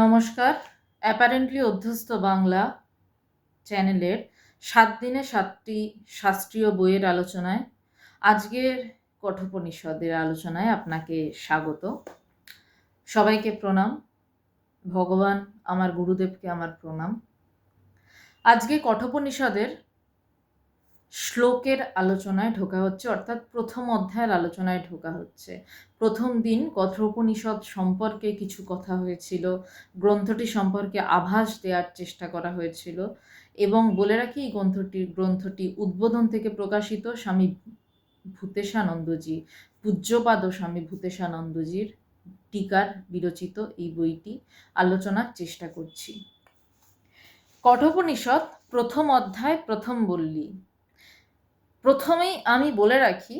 নমস্কার। অ্যাপারেন্টলি অধ্যস্ত বাংলা চ্যানেলের সাত দিনে সাতটি শাস্ত্রীয় বইয়ের আলোচনায়, আজকের কঠোপনিষদের আলোচনায় আপনাকে স্বাগত। সবাইকে প্রণাম। ভগবান আমার গুরুদেবকে আমার প্রণাম। আজকে কঠোপনিষদের শ্লোকের আলোচনায় ঢোকা হচ্ছে, অর্থাৎ প্রথম অধ্যায়ের আলোচনায় ঢোকা হচ্ছে। প্রথম দিন কথোপনিষদ সম্পর্কে কিছু কথা হয়েছিল, গ্রন্থটি সম্পর্কে আভাস দেওয়ার চেষ্টা করা হয়েছিল এবং বলে রাখি, এই গ্রন্থটি গ্রন্থটি উদ্বোধন থেকে প্রকাশিত স্বামী ভূতেশানন্দজি, পূজ্যপাদ স্বামী ভূতেশানন্দজির টিকার বিরচিত এই বইটি আলোচনার চেষ্টা করছি। কঠোপনিষদ প্রথম অধ্যায় প্রথম বললি। প্রথমেই আমি বলে রাখি,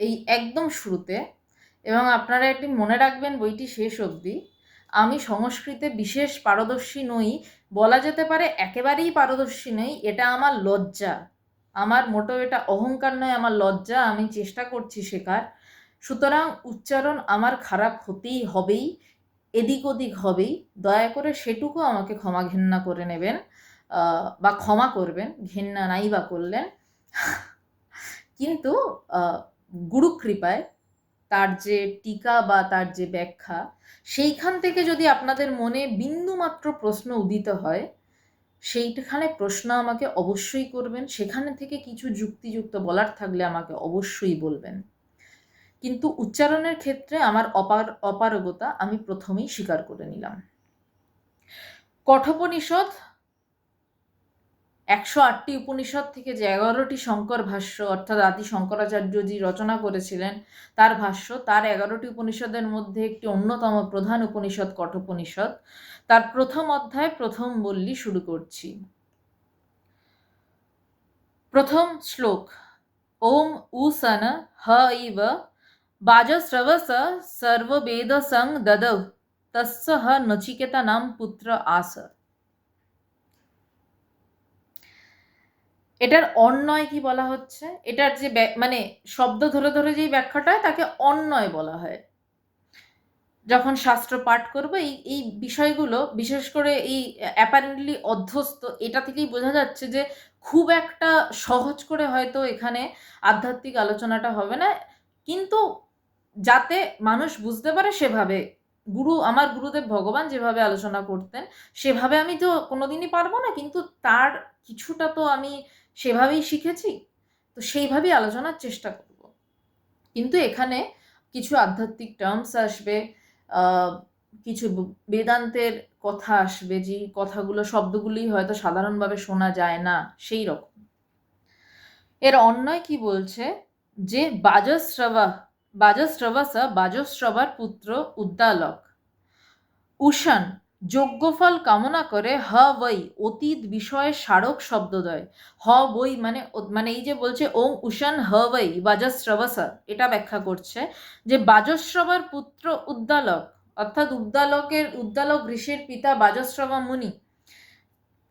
এই একদম শুরুতে, এবং আপনারা একটি মনে রাখবেন বইটি শেষ অবধি, আমি সংস্কৃতে বিশেষ পারদর্শী নই, বলা যেতে পারে একেবারেই পারদর্শী নই, এটা আমার লজ্জা। আমার মোটেও এটা অহংকার নয়, আমার লজ্জা, আমি চেষ্টা করছি শেখার। সুতরাং উচ্চারণ আমার খারাপ হতেই হবেই, এদিক ওদিক হবেই, দয়া করে সেটুকু আমাকে ক্ষমা ঘেন্না করে নেবেন বা ক্ষমা করবেন, ঘেন্না নাই বা করলেন। কিন্তু গুরুকৃপায় তার যে টিকা বা তার যে ব্যাখ্যা, সেইখান থেকে যদি আপনাদের মনে বিন্দুমাত্র প্রশ্ন উদিত হয়, সেইখানে প্রশ্ন আমাকে অবশ্যই করবেন। সেখানে থেকে কিছু যুক্তিযুক্ত বলার থাকলে আমাকে অবশ্যই বলবেন। কিন্তু উচ্চারণের ক্ষেত্রে আমার অপার, অপারগতা আমি প্রথমেই স্বীকার করে নিলাম। কঠোপনিষদ একশো আটটি উপনিষদ থেকে যে এগারোটি শঙ্কর ভাষ্য, অর্থাৎ আদি শঙ্করাচার্যজি রচনা করেছিলেন, তার ভাষ্য, তার এগারোটি উপনিষদের মধ্যে একটি অন্যতম প্রধান উপনিষদ কঠোপনিষদ। তার প্রথম অধ্যায়, প্রথম বললি শুরু করছি। প্রথম শ্লোক, ওম উসন হ ইব বাজস্রবস সর্ববেদ সং দদৌ তস্য হ নচিকেতা নাম পুত্র আস। এটার অন্যয় কি বলা হচ্ছে? এটার যে মানে শব্দ ধরে ধরে যেই ব্যাখ্যাটা তাকে অন্যয় বলা হয়। যখন শাস্ত্র পাঠ করব, এই এই বিষয়গুলো, বিশেষ করে এই অ্যাপারেন্টলি অধ্যস্ত, এটা থেকেই বোঝা যাচ্ছে যে খুব একটা সহজ করে হয়তো এখানে আধ্যাত্মিক আলোচনাটা হবে না। কিন্তু যাতে মানুষ বুঝতে পারে সেভাবে গুরু, আমার গুরুদেব ভগবান যেভাবে আলোচনা করতেন, সেভাবে আমি তো কোনোদিনই পারব না, কিন্তু তার কিছুটা তো আমি সেভাবেই শিখেছি, তো সেইভাবেই আলোচনার চেষ্টা করব। কিন্তু এখানে কিছু আধ্যাত্মিক টার্মস আসবে কিছু বেদান্তের কথা আসবে, যে কথাগুলো শব্দগুলি হয়তো সাধারণভাবে শোনা যায় না, সেই রকম। এর অন্যয় কি বলছে? যে বাজস্রবা বাজস্রবাসা, বাজস্রবার পুত্র উদ্দালক। উষান, যজ্ঞফল কামনা করে হ বই অতীত বিষয়ে স্মারক শব্দদয় হ বই মানে মানে এই যে বলছে, ওম উষান হ বই বাজস্রবসা। এটা ব্যাখ্যা করছে যে বাজস্রবার পুত্র উদ্দালক, অর্থাৎ উদ্দালকের, উদ্দালক ঋষির পিতা বাজস্রবা মুনি,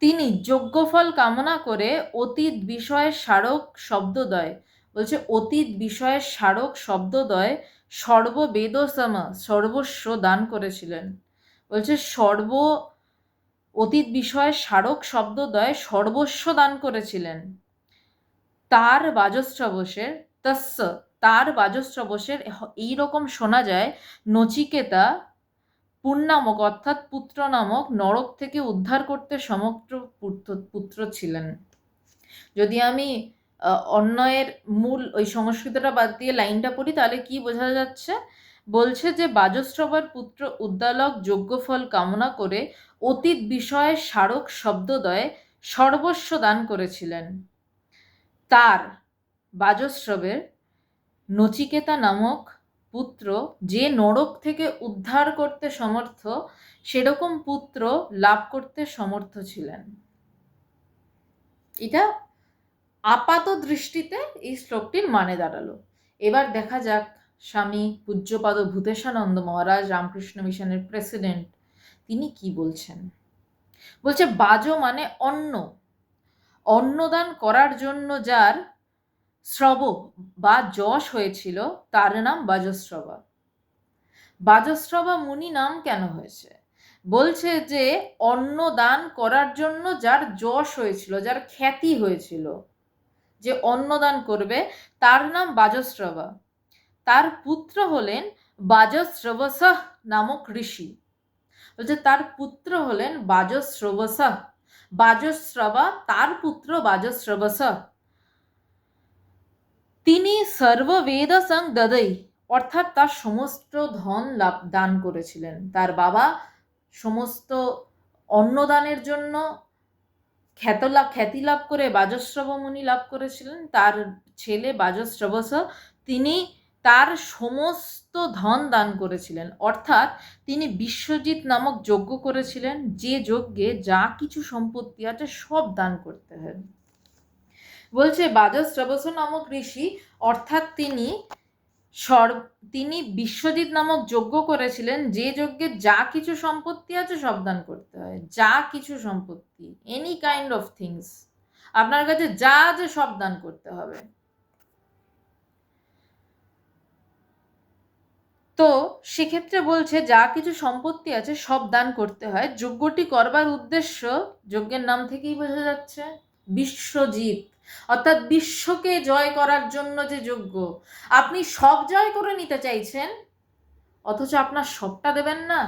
তিনি যজ্ঞফল কামনা করে অতীত বিষয়ে স্মারক শব্দদয় বলছে, অতীত বিষয়ে স্মারক শব্দদয় সর্ববেদসম, সর্বস্ব দান করেছিলেন। বলছে, সর্ব, অতীত বিষয়ে স্মারক শব্দদয় সর্বস্ব দান করেছিলেন। তার বাজস্রবসের তস্য তার বাজস্রবসের এইরকম শোনা যায়, নচিকেতা পুণ্যামক, অর্থাৎ পুত্র নামক নরক থেকে উদ্ধার করতে সমগ্র পুত্র পুত্র ছিলেন। যদি আমি অন্যয়ের মূল ওই সংস্কৃতটা বাদ দিয়ে লাইনটা পড়ি, তাহলে কি বোঝা যাচ্ছে? বলছে যে, বাজস্রবার পুত্র উদ্দালক যজ্ঞফল কামনা করে অতীত বিষয়ে স্মারক শব্দদয়ে সর্বস্ব দান করেছিলেন। তার বাজস্রবের নচিকেতা নামক পুত্র যে নরক থেকে উদ্ধার করতে সমর্থ, সেরকম পুত্র লাভ করতে সমর্থ ছিলেন। এটা আপাত দৃষ্টিতে এই শ্লোকটির মানে দাঁড়াল। এবার দেখা যাক স্বামী পূজ্যপাদ ভূতেশানন্দ মহারাজ রামকৃষ্ণ মিশনের প্রেসিডেন্ট, তিনি কি বলছেন? বলছে, বাজ মানে অন্ন। অন্নদান করার জন্য যার শ্রব বা যশ হয়েছিল, তার নাম বাজস্রবা। বাজস্রবা মুনি নাম কেন হয়েছে? বলছে যে অন্ন দান করার জন্য যার যশ হয়েছিল, যার খ্যাতি হয়েছিল যে অন্নদান করবে, তার নাম বাজশ্রবা তার পুত্র হলেন বাজশ্রবসহ নামক ঋষি। বলছে, তার পুত্র হলেন বাজশ্রবসহ বাজশ্রবা তার পুত্র বাজশ্রবসহ তিনি সর্ববেদ সং দদৈ, অর্থাৎ তার সমস্ত ধন লাভ, দান করেছিলেন। তার বাবা সমস্ত অন্নদানের জন্য খ্যাত লাভ খ্যাতি লাভ করে বাজশ্রব মুনি লাভ করেছিলেন। তার ছেলে বাজশ্রবস তিনি তার সমস্ত ধন দান করেছিলেন। অর্থাৎ তিনি বিশ্বজিৎ নামক যজ্ঞ করেছিলেন। যে যজ্ঞে যা কিছু সম্পত্তি আছে সব দান করতে হয়। বলছে বাজশ্রবস নামক ঋষি, অর্থাৎ তিনি সর তিনি বিশ্বজিৎ নামক যজ্ঞ করেছিলেন। যে যজ্ঞে যা কিছু সম্পত্তি আছে সব দান করতে হয়। যা কিছু সম্পত্তি এনি কাইন্ড অফ থিংস আপনার কাছে যা আছে সব দান করতে হবে। তো সেক্ষেত্রে বলছে, যা কিছু সম্পত্তি আছে সব দান করতে হয়। যজ্ঞটি করবার উদ্দেশ্য, যজ্ঞের নাম থেকেই বোঝা যাচ্ছে, বিশ্বজিৎ। অর্থাৎ বিশ্বকে জয় করার জন্য যে যোগ্য, আপনি সব জয় করে নিতে চাইছেন, অথচ আপনার সবটা দেবেন না।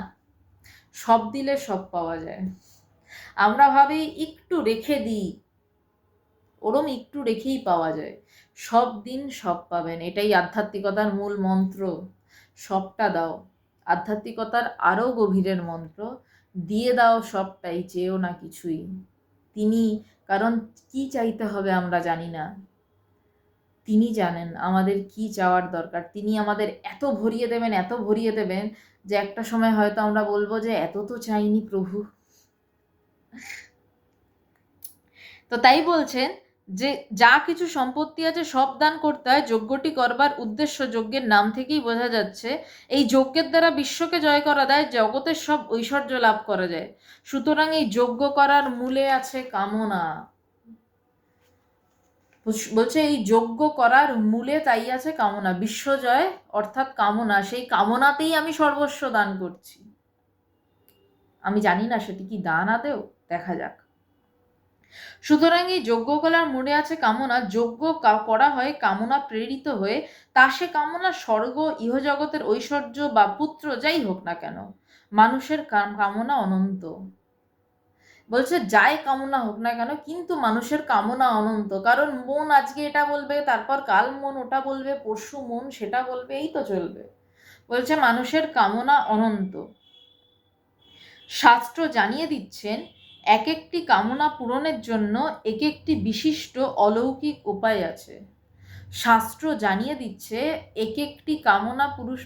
সব দিলে সব পাওয়া যায়। আমরা ভাবি একটু রেখে দিই, ওরম একটু রেখেই পাওয়া যায়। সব দিন সব পাবেন, এটাই আধ্যাত্মিকতার মূল মন্ত্র। সবটা দাও, আধ্যাত্মিকতার আরও গভীরের মন্ত্র। দিয়ে দাও সবটাই, চেয়েও না কিছুই। তিনি কারণ কি চাইতে হবে আমরা জানি না। তিনি জানেন আমাদের কি চাওয়ার দরকার। তিনি আমাদের এত ভরিয়ে দেবেন, এত ভরিয়ে দেবেন যে একটা সময় হয়তো আমরা বলব যে, এত তো চাইনি প্রভু। তো তাই বলছেন যে যা কিছু সম্পত্তি আছে সব দান করতে হয়, যজ্ঞটি করবার উদ্দেশ্য যজ্ঞের নাম থেকেই বোঝা যাচ্ছে। এই যজ্ঞের দ্বারা বিশ্বকে জয় করা দেয়, জগতের সব ঐশ্বর্য লাভ করা যায়। সুতরাং এই যজ্ঞ করার মূলে আছে কামনা। বলছে এই যজ্ঞ করার মূলে তাই আছে কামনা। বিশ্বজয় অর্থাৎ কামনা। সেই কামনাতেই আমি সর্বস্ব দান করছি। আমি জানি না সেটি কি দান আদেও দেখা যাক। সুতরাং এই যজ্ঞ কলার মনে আছে কামনা। যজ্ঞ করা হয় কামনা প্রেরিত হয়ে। তা সে কামনা স্বর্গ, ইহজগতের ঐশ্বর্য বা পুত্র যাই হোক না কেন, মানুষের কামনা অনন্ত। বলছে, যাই কামনা হোক না কেন, কিন্তু মানুষের কামনা অনন্ত। কারণ মন আজকে এটা বলবে, তারপর কাল মন ওটা বলবে, পরশু মন সেটা বলবে, এই তো চলবে। বলছে, মানুষের কামনা অনন্ত। শাস্ত্র জানিয়ে দিচ্ছেন এক একটি কামনা পূরণের জন্য এক একটি বিশিষ্ট অলৌকিক উপায় আছে। শাস্ত্র জানিয়ে দিচ্ছে এক একটি কামনা পুরুষ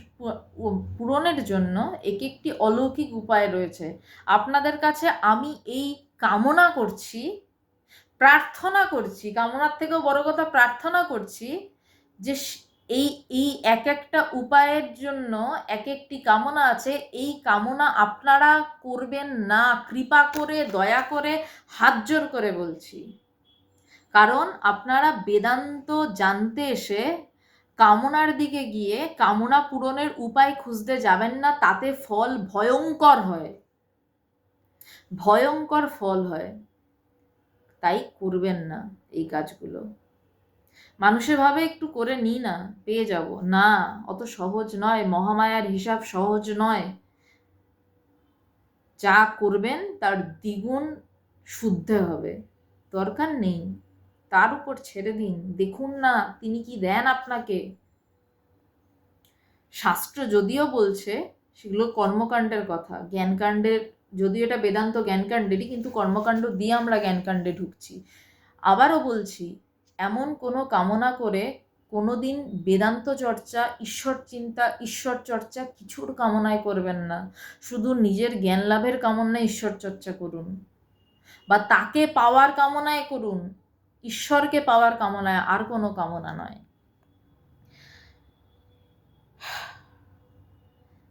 পূরণের জন্য এক একটি অলৌকিক উপায় রয়েছে। আপনাদের কাছে আমি এই কামনা করছি, প্রার্থনা করছি, কামনার থেকেও বড় কথা প্রার্থনা করছি যে এই এই এক একটা উপায়ের জন্য এক একটি কামনা আছে। এই কামনা আপনারা করবেন না, কৃপা করে, দয়া করে, হাত জোর করে বলছি। কারণ আপনারা বেদান্ত জানতে এসে কামনার দিকে গিয়ে কামনা পূরণের উপায় খুঁজতে যাবেন না, তাতে ফল ভয়ঙ্কর হয়। ভয়ঙ্কর ফল হয়। তাই করবেন না এই কাজগুলো। মানুষের ভাবে একটু করে নিই না, পেয়ে যাব। না, অত সহজ নয়। মহামায়ার হিসাব সহজ নয়। যা করবেন, তার দ্বিগুণ শুদ্ধ হবে। দরকার নেই। তার উপর ছেড়ে দিন। দেখুন না, তিনি কি দেন আপনাকে? শাস্ত্র যদিও বলছে, সেগুলো কর্মকাণ্ডের কথা। জ্ঞানকাণ্ডের, যদিও এটা বেদান্ত জ্ঞানকাণ্ডেরই, কিন্তু কর্মকাণ্ড দিয়ে আমরা জ্ঞানকাণ্ডে ঢুকছি। আবারও বলছি এমন কোনো কামনা করে কোনো দিন বেদান্ত চর্চা, ঈশ্বর চিন্তা, ঈশ্বর চর্চা কিছুর কামনায় করবেন না। শুধু নিজের জ্ঞান লাভের কামনায় ঈশ্বর চর্চা করুন। বা তাকে পাওয়ার কামনায় করুন। ঈশ্বরকে পাওয়ার কামনায় আর কোনো কামনা নয়।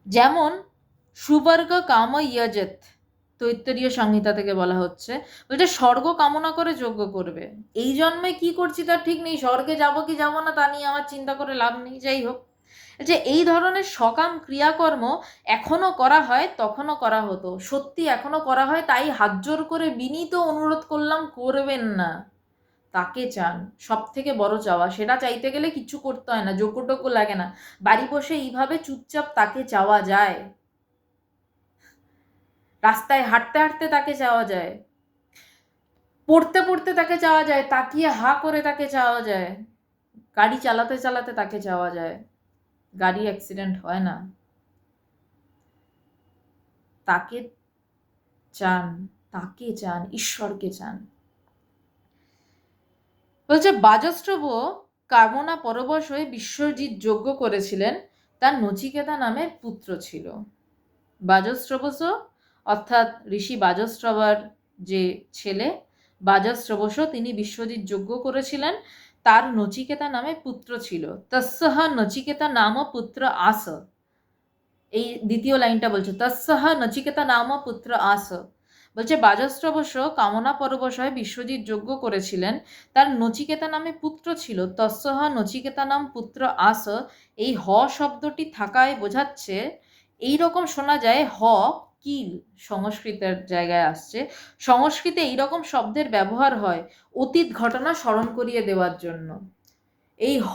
যেমন সুবর্গ কাম ইয়জেত তৈত্তরীয় সংহিতা থেকে বলা হচ্ছে। বলছে স্বর্গ কামনা করে যজ্ঞ করবে। এই জন্মে কি করছি তার ঠিক নেই। স্বর্গে যাব কি যাব না তা নিয়ে আমার চিন্তা করে লাভ নেই। যাই হোক। যে এই ধরনের সকাম ক্রিয়াকর্ম এখনও করা হয়, তখনও করা হতো। সত্যি এখনও করা হয়, তাই হাত জোর করে বিনীত অনুরোধ করলাম, করবেন না। তাকে চান। সব থেকে বড় চাওয়া। সেটা চাইতে গেলে কিছু করতে হয় না। যোগ্যটোগ্য লাগে না। বাড়ি বসে এইভাবে চুপচাপ তাকে চাওয়া যায়। রাস্তায় হাঁটতে হাঁটতে তাকে চাওয়া যায়। পড়তে পড়তে তাকে চাওয়া যায়, তাকিয়ে হা করে তাকে চাওয়া যায়। গাড়ি চালাতে চালাতে তাকে চাওয়া যায়। গাড়ি অ্যাক্সিডেন্ট হয় না। তাকে চান তাকে চান, ঈশ্বরকে চান। বলছে, বাজস্রব কামনা পরবশ হয়ে বিশ্বজিৎ যজ্ঞ করেছিলেন। তার নচিকেতা নামের পুত্র ছিল। বাজস্রবস অর্থাৎ ঋষি বাজস্রবার যে ছেলে বাজস্রবস তিনি বিশ্বজিৎ যজ্ঞ করেছিলেন। তার নচিকেতা নামে পুত্র ছিল। তস্সহ নচিকেতা নাম পুত্র আস। এই দ্বিতীয় লাইনটা বলছে তস্সহ নচিকেতা নাম পুত্র আস। বলছে বাজস্রবশ কামনা পরবশ হয়ে বিশ্বজিৎ যজ্ঞ করেছিলেন। তার নচিকেতা নামে পুত্র ছিল। তস্সহ নচিকেতা নাম পুত্র আস। এই হ শব্দটি থাকায় বোঝাচ্ছে এই রকম শোনা যায়, হ কিল সংস্কৃতের জায়গায় আসছে। সংস্কৃতে এইরকম শব্দের ব্যবহার হয় অতীত ঘটনা স্মরণ করিয়ে দেওয়ার জন্য। এই হ,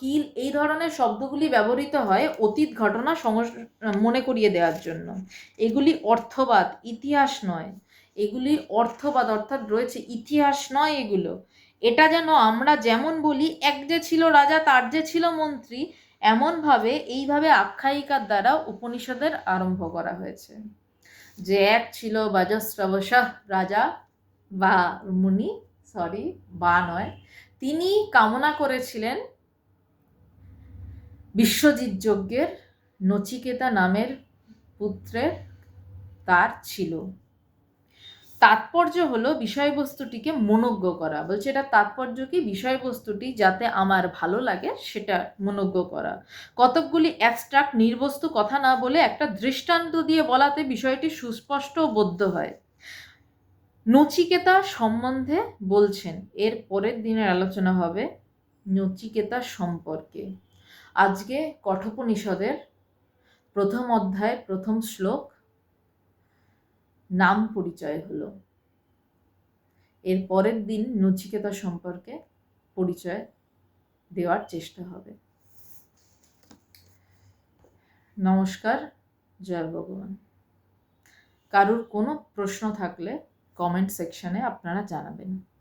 কিল এই ধরনের শব্দগুলি ব্যবহৃত হয় অতীত ঘটনা মনে করিয়ে দেওয়ার জন্য। এগুলি অর্থবাদ, ইতিহাস নয়। এগুলি অর্থবাদ অর্থাৎ রয়েছে ইতিহাস নয় এগুলো। এটা যেন আমরা যেমন বলি, এক যে ছিল রাজা, তার যে ছিল মন্ত্রী, এমনভাবে, এইভাবে আখ্যায়িকার দ্বারা উপনিষদের আরম্ভ করা হয়েছে। যে এক ছিল বাজস্রবশ রাজা বা মুনি সরি বা নয়, তিনি কামনা করেছিলেন বিশ্বজিৎ যজ্ঞের নচিকেতা নামের পুত্রের তার ছিল। তাৎপর্য হলো বিষয়বস্তুটিকে মনজ্ঞ করা। বলছে এটা তাৎপর্য কি? বিষয়বস্তুটি যাতে আমার ভালো লাগে সেটা মনজ্ঞ করা। কতকগুলি অ্যাবস্ট্রাক্ট নির্বস্তু কথা না বলে একটা দৃষ্টান্ত দিয়ে বলাতে বিষয়টি সুস্পষ্ট বোধ্য হয়। নচিকেতা সম্বন্ধে বলছেন, এর পরের দিনের আলোচনা হবে নচিকেতা সম্পর্কে। আজকে কঠোপনিষদের প্রথম অধ্যায়ের প্রথম শ্লোক নাম পরিচয় হলো। এর পরের দিন নচিকেতা সম্পর্কে পরিচয় দেওয়ার চেষ্টা হবে। নমস্কার, জয় ভগবান। কারুর কোনো প্রশ্ন থাকলে কমেন্ট সেকশনে আপনারা জানাবেন।